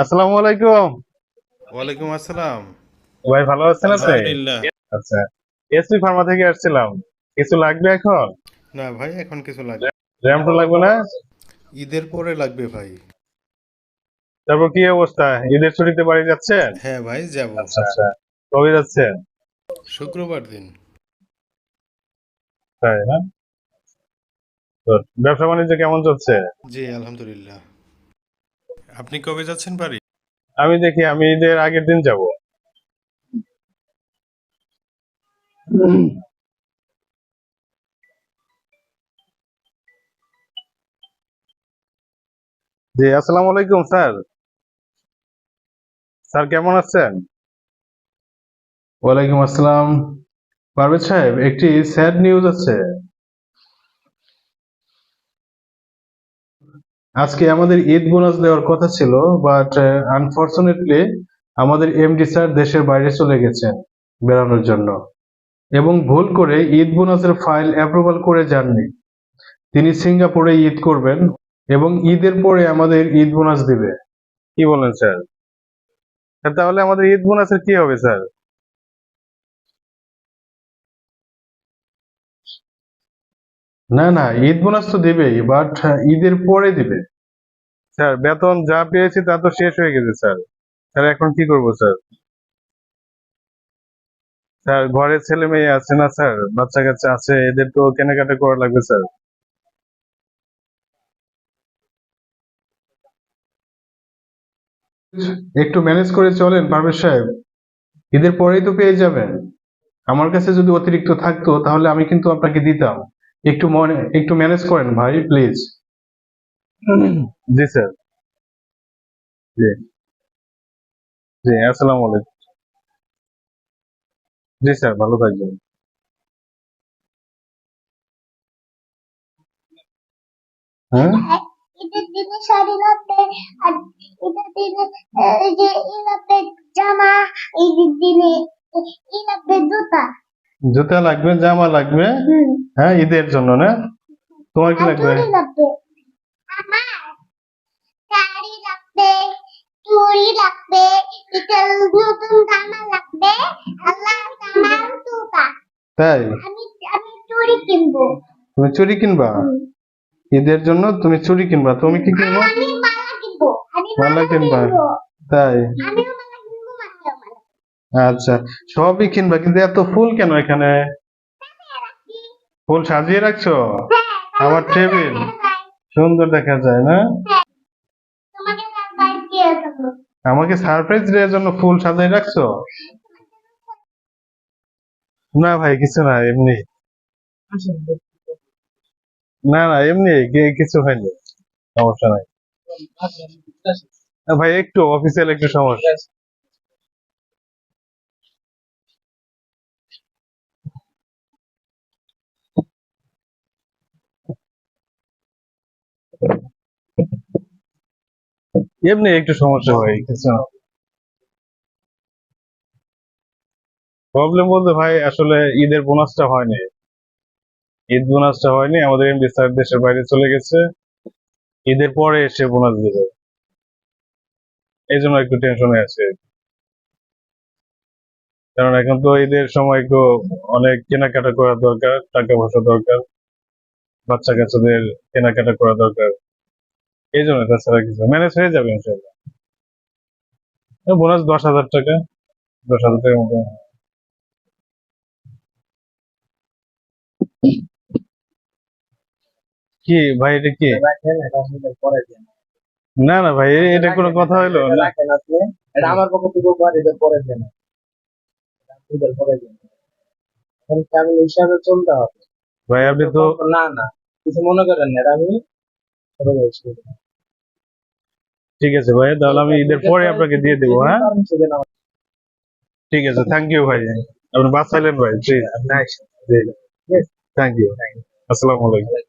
আসসালামু আলাইকুম। ওয়ালাইকুম আসসালাম। ভাই ভালো আছেন আলহামদুলিল্লাহ। আচ্ছা এসপি ফার্মা থেকে আসছিলাম। কিছু লাগবে এখন? না ভাই এখন কিছু লাগবে। র্যামটো লাগবে না? ঈদের পরে লাগবে ভাই। তারপর কি অবস্থা? ঈদের ছুটিতে বাড়ি যাচ্ছেন? হ্যাঁ ভাই যাব। আচ্ছা আচ্ছা। কবে যাচ্ছেন? শুক্রবার দিন। তাই না? তো ব্যবসা বাণিজ্য কেমন চলছে? জি আলহামদুলিল্লাহ। আপনি কবে যাচ্ছেন বাড়ি? আমি দেখি আমি ঈদের আগের দিন যাব। জি আসসালামু আলাইকুম স্যার। স্যার কেমন আছেন? ওয়ালাইকুম আসসালাম। পারভেজ সাহেব একটি স্যাড নিউজ আছে। আজকে আমাদের ঈদ বোনাস দেওয়ার কথা ছিল বাট আনফরচুনেটলি আমাদের এমডি স্যার দেশের বাইরে চলে গেছেন বেড়ানোর জন্য। এবং ভুল করে ঈদ বোনাসের ফাইল অ্যাপ্রুভাল করে যাননি। তিনি সিঙ্গাপুরে ঈদ করবেন এবং ঈদের পরে আমাদের ঈদ বোনাস দিবে। কি বলেন স্যার? তাহলে আমাদের ঈদ বোনাসের কি হবে স্যার? না না ঈদ বোনাস তো দিবেই বাট ঈদের পরে দিবে। স্যার বেতন যা পেয়েছি তা তো শেষ হয়ে গেছে স্যার। স্যার এখন কি করব স্যার? স্যার ঘরে ছেলে মেয়ে আছে না স্যার? বাচ্চা কাচ্চা আছে এদের তো কেনাকাটা করা লাগবে স্যার। একটু ম্যানেজ করে চলেন পারভেজ সাহেব। ঈদের পরেই তো পেয়ে যাবেন। আমার কাছে যদি অতিরিক্ত থাকতো তাহলে আমি কিন্তু আপনাকে দিতাম। একটু মনে একটু ম্যানেজ করেন ভাই প্লিজ জি স্যার। জি। জি আসসালামু আলাইকুম। জি স্যার ভালো থাকবেন। হ্যাঁ? ঈদের দিনে শাড়ি লাগবে আর ঈদের দিনে এই যে ই লাগবে জামা ঈদের দিনে ই লাগবে জুতা। জুতা লাগবে জামা লাগবে? হুম। হ্যাঁ ঈদের জন্য না? তোমার কি লাগবে? তাই? তুমি চুড়ি কিনবা? ঈদের জন্য তুমি চুড়ি কিনবা। তুমি কি কিনবো? মালা কিনবো? তাই? আচ্ছা সবই কিনবা কিন্তু এত ফুল কেন এখানে? ফুল সাজিয়ে রাখছো? হ্যাঁ আমার টেবিল সুন্দর দেখা যায় না? তোমাকে সারপ্রাইজ দিয়ে দেবো আমাকে সারপ্রাইজ দেওয়ার জন্য ফুল সাজিয়ে রাখছো? না ভাই কিছু না এমনি। না না এমনি কিছু হয়নি সমস্যা নাই। ভাই একটু অফিসিয়াল একটু সমস্যা। এমনি একটু সমস্যা হয়। কিছু প্রবলেম বলতে ভাই আসলে ঈদের বোনাসটা হয়নি। ঈদ বোনাসটা হয়নি আমাদের এমডি স্যার দেশের বাইরে চলে গেছে। ঈদের পরে এসে বোনাস দেবে। এই জন্য একটু টেনশনে আছে। কারণ এখন তো ঈদের সময় একটু অনেক কেনাকাটা করা দরকার টাকা পয়সা দরকার বাচ্চা কাচ্চাদের কেনাকাটা করা দরকার। এই জন্য তাছাড়া কিছু ম্যানেজ হয়ে যাবে ইনশাল্লাহ বোনাস দশ হাজার টাকা। দশ হাজার টাকার মতো। কি ভাই এটা কি? না না ভাই এটা কোনো কথা হইল এটা আমার পক্ষ থেকে ঈদের পরে দেন পরে দেন ফ্যামিলি হিসাবে চলতে হবে? ভাই আপনি তো না না কিছু মনে করেন না। এটা আমি ঠিক আছে ভাই তাহলে আমি ঈদের পরে আপনাকে দিয়ে দেবো হ্যাঁ? ঠিক আছে থ্যাংক ইউ ভাই। আপনি বাঁচাইলেন ভাই জি থ্যাংক ইউ আসসালামু আলাইকুম।